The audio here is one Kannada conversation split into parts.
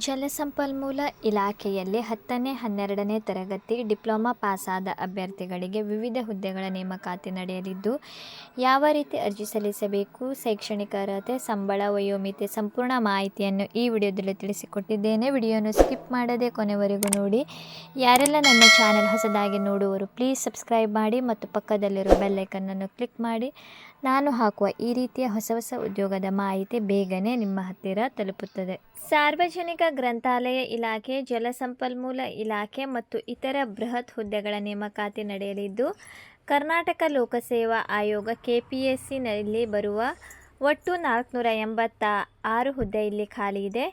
ಜಲಸಂಪನ್ಮೂಲ ಇಲಾಖೆಯಲ್ಲಿ ಹತ್ತನೇ, ಹನ್ನೆರಡನೇ ತರಗತಿ ಡಿಪ್ಲೊಮಾ ಪಾಸಾದ ಅಭ್ಯರ್ಥಿಗಳಿಗೆ ವಿವಿಧ ಹುದ್ದೆಗಳ ನೇಮಕಾತಿ ನಡೆಯಲಿದ್ದು, ಯಾವ ರೀತಿ ಅರ್ಜಿ ಸಲ್ಲಿಸಬೇಕು, ಶೈಕ್ಷಣಿಕ ಅರ್ಹತೆ, ಸಂಬಳ, ವಯೋಮಿತಿ ಸಂಪೂರ್ಣ ಮಾಹಿತಿಯನ್ನು ಈ ವಿಡಿಯೋದಲ್ಲಿ ತಿಳಿಸಿಕೊಟ್ಟಿದ್ದೇನೆ. ವಿಡಿಯೋನು ಸ್ಕಿಪ್ ಮಾಡದೆ ಕೊನೆವರೆಗೂ ನೋಡಿ. ಯಾರೆಲ್ಲ ನನ್ನ ಚಾನೆಲ್ ಹೊಸದಾಗಿ ನೋಡುವರು ಪ್ಲೀಸ್ ಸಬ್ಸ್ಕ್ರೈಬ್ ಮಾಡಿ ಮತ್ತು ಪಕ್ಕದಲ್ಲಿರೋ ಬೆಲ್ಲೈಕನ್ನನ್ನು ಕ್ಲಿಕ್ ಮಾಡಿ. ನಾನು ಹಾಕುವ ಈ ರೀತಿಯ ಹೊಸ ಹೊಸ ಉದ್ಯೋಗದ ಮಾಹಿತಿ ಬೇಗನೆ ನಿಮ್ಮ ಹತ್ತಿರ ತಲುಪುತ್ತದೆ. ಸಾರ್ವಜನಿಕ ಗ್ರಂಥಾಲಯ ಇಲಾಖೆ, ಜಲಸಂಪನ್ಮೂಲ ಇಲಾಖೆ ಮತ್ತು ಇತರ ಬೃಹತ್ ಹುದ್ದೆಗಳ ನೇಮಕಾತಿ ನಡೆಯಲಿದ್ದು, ಕರ್ನಾಟಕ ಲೋಕಸೇವಾ ಆಯೋಗ ಕೆ ಪಿ ಬರುವ ಒಟ್ಟು ನಾಲ್ಕುನೂರ ಎಂಬತ್ತ ಆರು ಹುದ್ದೆ ಇಲ್ಲಿ ಖಾಲಿ ಇದೆ.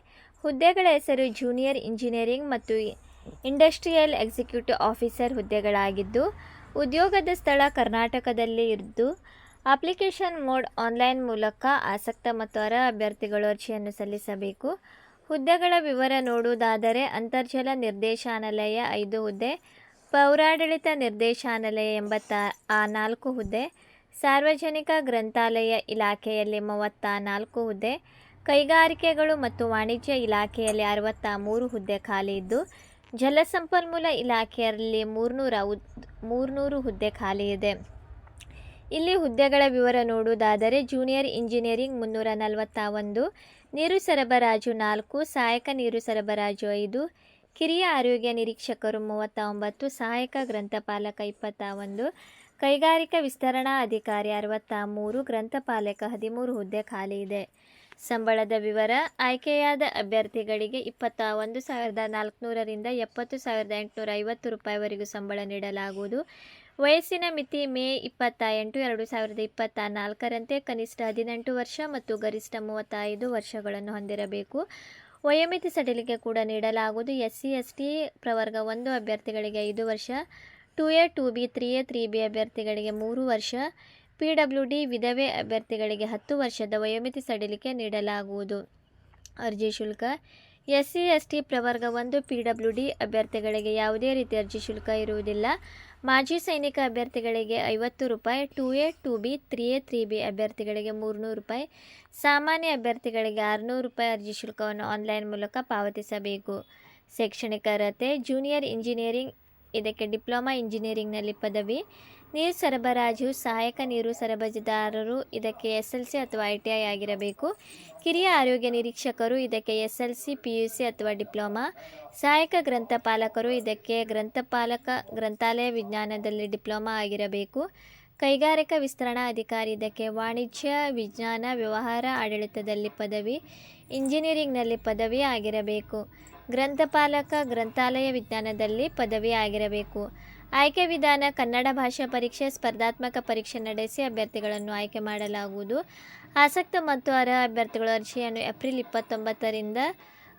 ಹುದ್ದೆಗಳ ಹೆಸರು ಜೂನಿಯರ್ ಇಂಜಿನಿಯರಿಂಗ್ ಮತ್ತು ಇಂಡಸ್ಟ್ರಿಯಲ್ ಎಕ್ಸಿಕ್ಯೂಟಿವ್ ಆಫೀಸರ್ ಹುದ್ದೆಗಳಾಗಿದ್ದು, ಉದ್ಯೋಗದ ಸ್ಥಳ ಕರ್ನಾಟಕದಲ್ಲಿ ಇದ್ದು ಅಪ್ಲಿಕೇಶನ್ ಮೋಡ್ ಆನ್ಲೈನ್ ಮೂಲಕ ಆಸಕ್ತ ಮತ್ತು ಅರ್ಹ ಅಭ್ಯರ್ಥಿಗಳು ಅರ್ಜಿಯನ್ನು ಸಲ್ಲಿಸಬೇಕು. ಹುದ್ದೆಗಳ ವಿವರ ನೋಡುವುದಾದರೆ ಅಂತರ್ಜಲ ನಿರ್ದೇಶನಾಲಯ ಐದು ಹುದ್ದೆ, ಪೌರಾಡಳಿತ ನಿರ್ದೇಶನಾಲಯ ಎಂಬತ್ತ ನಾಲ್ಕು ಹುದ್ದೆ, ಸಾರ್ವಜನಿಕ ಗ್ರಂಥಾಲಯ ಇಲಾಖೆಯಲ್ಲಿ ಮೂವತ್ತ ನಾಲ್ಕು ಹುದ್ದೆ, ಕೈಗಾರಿಕೆಗಳು ಮತ್ತು ವಾಣಿಜ್ಯ ಇಲಾಖೆಯಲ್ಲಿ ಅರವತ್ತ ಮೂರು ಹುದ್ದೆ ಖಾಲಿ ಇದ್ದು, ಜಲಸಂಪನ್ಮೂಲ ಇಲಾಖೆಯಲ್ಲಿ ಮೂರ್ನೂರ ಮೂರ್ನೂರು ಹುದ್ದೆ ಖಾಲಿ ಇದೆ. ಇಲ್ಲಿ ಹುದ್ದೆಗಳ ವಿವರ ನೋಡುವುದಾದರೆ ಜೂನಿಯರ್ ಇಂಜಿನಿಯರಿಂಗ್ ಮುನ್ನೂರ ನಲವತ್ತ ಒಂದು, ನೀರು ಸರಬರಾಜು ನಾಲ್ಕು, ಸಹಾಯಕ ನೀರು ಸರಬರಾಜು ಐದು, ಕಿರಿಯ ಆರೋಗ್ಯ ನಿರೀಕ್ಷಕರು ಮೂವತ್ತ ಒಂಬತ್ತು, ಸಹಾಯಕ ಗ್ರಂಥಪಾಲಕ ಇಪ್ಪತ್ತ ಒಂದು, ಕೈಗಾರಿಕಾ ವಿಸ್ತರಣಾ ಅಧಿಕಾರಿ ಅರವತ್ತ ಮೂರು, ಗ್ರಂಥಪಾಲಕ ಹದಿಮೂರು, ಹುದ್ದೆ ಖಾಲಿ ಇದೆ. ಸಂಬಳದ ವಿವರ, ಆಯ್ಕೆಯಾದ ಅಭ್ಯರ್ಥಿಗಳಿಗೆ ಇಪ್ಪತ್ತ ಒಂದು ಸಾವಿರದ ನಾಲ್ಕುನೂರರಿಂದ ಎಪ್ಪತ್ತು ಸಾವಿರದ ಎಂಟುನೂರ ಐವತ್ತು ರೂಪಾಯಿವರೆಗೂ ಸಂಬಳ ನೀಡಲಾಗುವುದು. ವಯಸ್ಸಿನ ಮಿತಿ ಮೇ ಇಪ್ಪತ್ತ ಎಂಟು ಎರಡು ಸಾವಿರದ ಇಪ್ಪತ್ತ ನಾಲ್ಕರಂತೆ ಕನಿಷ್ಠ ಹದಿನೆಂಟು ವರ್ಷ ಮತ್ತು ಗರಿಷ್ಠ ಮೂವತ್ತೈದು ವರ್ಷಗಳನ್ನು ಹೊಂದಿರಬೇಕು. ವಯೋಮಿತಿ ಸಡಿಲಿಕೆ ಕೂಡ ನೀಡಲಾಗುವುದು. ಎಸ್ ಸಿ ಎಸ್ ಟಿ ಪ್ರವರ್ಗ ಒಂದು ಅಭ್ಯರ್ಥಿಗಳಿಗೆ ಐದು ವರ್ಷ, two A, two B, three A, three B ಅಭ್ಯರ್ಥಿಗಳಿಗೆ ಮೂರು ವರ್ಷ, ಪಿ ಡಬ್ಲ್ಯೂ ಡಿ ವಿಧವೆ ಅಭ್ಯರ್ಥಿಗಳಿಗೆ ಹತ್ತು ವರ್ಷದ ವಯೋಮಿತಿ ಸಡಿಲಿಕೆ ನೀಡಲಾಗುವುದು. ಅರ್ಜಿ ಶುಲ್ಕ ಎಸ್ ಸಿ ಎಸ್ ಟಿ ಪ್ರವರ್ಗ ಒಂದು ಪಿ ಡಬ್ಲ್ಯೂ ಡಿ ಅಭ್ಯರ್ಥಿಗಳಿಗೆ ಯಾವುದೇ ರೀತಿ ಅರ್ಜಿ ಶುಲ್ಕ ಇರುವುದಿಲ್ಲ. ಮಾಜಿ ಸೈನಿಕ ಅಭ್ಯರ್ಥಿಗಳಿಗೆ ಐವತ್ತು ರೂಪಾಯಿ, two A, two B, three A, three B ಅಭ್ಯರ್ಥಿಗಳಿಗೆ ಮೂರುನೂರು ರೂಪಾಯಿ, ಸಾಮಾನ್ಯ ಅಭ್ಯರ್ಥಿಗಳಿಗೆ ಆರುನೂರು ರೂಪಾಯಿ ಅರ್ಜಿ ಶುಲ್ಕವನ್ನು ಆನ್ಲೈನ್ ಮೂಲಕ ಪಾವತಿಸಬೇಕು. ಶೈಕ್ಷಣಿಕ ಅರ್ಹತೆ, ಜೂನಿಯರ್ ಇಂಜಿನಿಯರಿಂಗ್, ಇದಕ್ಕೆ ಡಿಪ್ಲೊಮಾ ಇಂಜಿನಿಯರಿಂಗ್ನಲ್ಲಿ ಪದವಿ ನೀರು ಸರಬರಾಜು, ಸಹಾಯಕ ನೀರು ಸರಬರಾಜುದಾರರು ಇದಕ್ಕೆ ಎಸ್ ಎಲ್ ಸಿ ಅಥವಾ ಐ ಟಿ ಐ ಆಗಿರಬೇಕು. ಕಿರಿಯ ಆರೋಗ್ಯ ನಿರೀಕ್ಷಕರು ಇದಕ್ಕೆ S L C P U C ಅಥವಾ ಡಿಪ್ಲೊಮಾ. ಸಹಾಯಕ ಗ್ರಂಥಪಾಲಕರು ಇದಕ್ಕೆ ಗ್ರಂಥಪಾಲಕ, ಗ್ರಂಥಾಲಯ ವಿಜ್ಞಾನದಲ್ಲಿ ಡಿಪ್ಲೊಮಾ ಆಗಿರಬೇಕು. ಕೈಗಾರಿಕಾ ವಿಸ್ತರಣಾ ಅಧಿಕಾರಿ ಇದಕ್ಕೆ ವಾಣಿಜ್ಯ, ವಿಜ್ಞಾನ, ವ್ಯವಹಾರ, ಆಡಳಿತದಲ್ಲಿ ಪದವಿ, ಇಂಜಿನಿಯರಿಂಗ್ನಲ್ಲಿ ಪದವಿ ಆಗಿರಬೇಕು. ಗ್ರಂಥಪಾಲಕ ಗ್ರಂಥಾಲಯ ವಿಜ್ಞಾನದಲ್ಲಿ ಪದವಿ ಆಗಿರಬೇಕು ಆಯ್ಕೆ ವಿಧಾನ ಕನ್ನಡ ಭಾಷಾ ಪರೀಕ್ಷೆ ಸ್ಪರ್ಧಾತ್ಮಕ ಪರೀಕ್ಷೆ ನಡೆಸಿ ಅಭ್ಯರ್ಥಿಗಳನ್ನು ಆಯ್ಕೆ ಮಾಡಲಾಗುವುದು. ಆಸಕ್ತ ಮತ್ತು ಅರ್ಹ ಅಭ್ಯರ್ಥಿಗಳು ಅರ್ಜಿಯನ್ನು ಏಪ್ರಿಲ್ ಇಪ್ಪತ್ತೊಂಬತ್ತರಿಂದ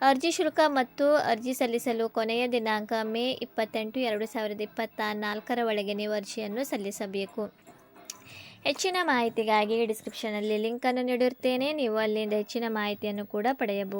ಅರ್ಜಿ ಶುಲ್ಕ ಮತ್ತು ಅರ್ಜಿ ಸಲ್ಲಿಸಲು ಕೊನೆಯ ದಿನಾಂಕ ಮೇ ಇಪ್ಪತ್ತೆಂಟು, ಎರಡು ಸಾವಿರದ ಇಪ್ಪತ್ತ ನಾಲ್ಕರ ಒಳಗೆ ನೀವು ಅರ್ಜಿಯನ್ನು ಸಲ್ಲಿಸಬೇಕು. ಹೆಚ್ಚಿನ ಮಾಹಿತಿಗಾಗಿ ಡಿಸ್ಕ್ರಿಪ್ಷನಲ್ಲಿ ಲಿಂಕನ್ನು ನೀಡಿರುತ್ತೇನೆ. ನೀವು ಅಲ್ಲಿಂದ ಹೆಚ್ಚಿನ ಮಾಹಿತಿಯನ್ನು ಕೂಡ ಪಡೆಯಬಹುದು.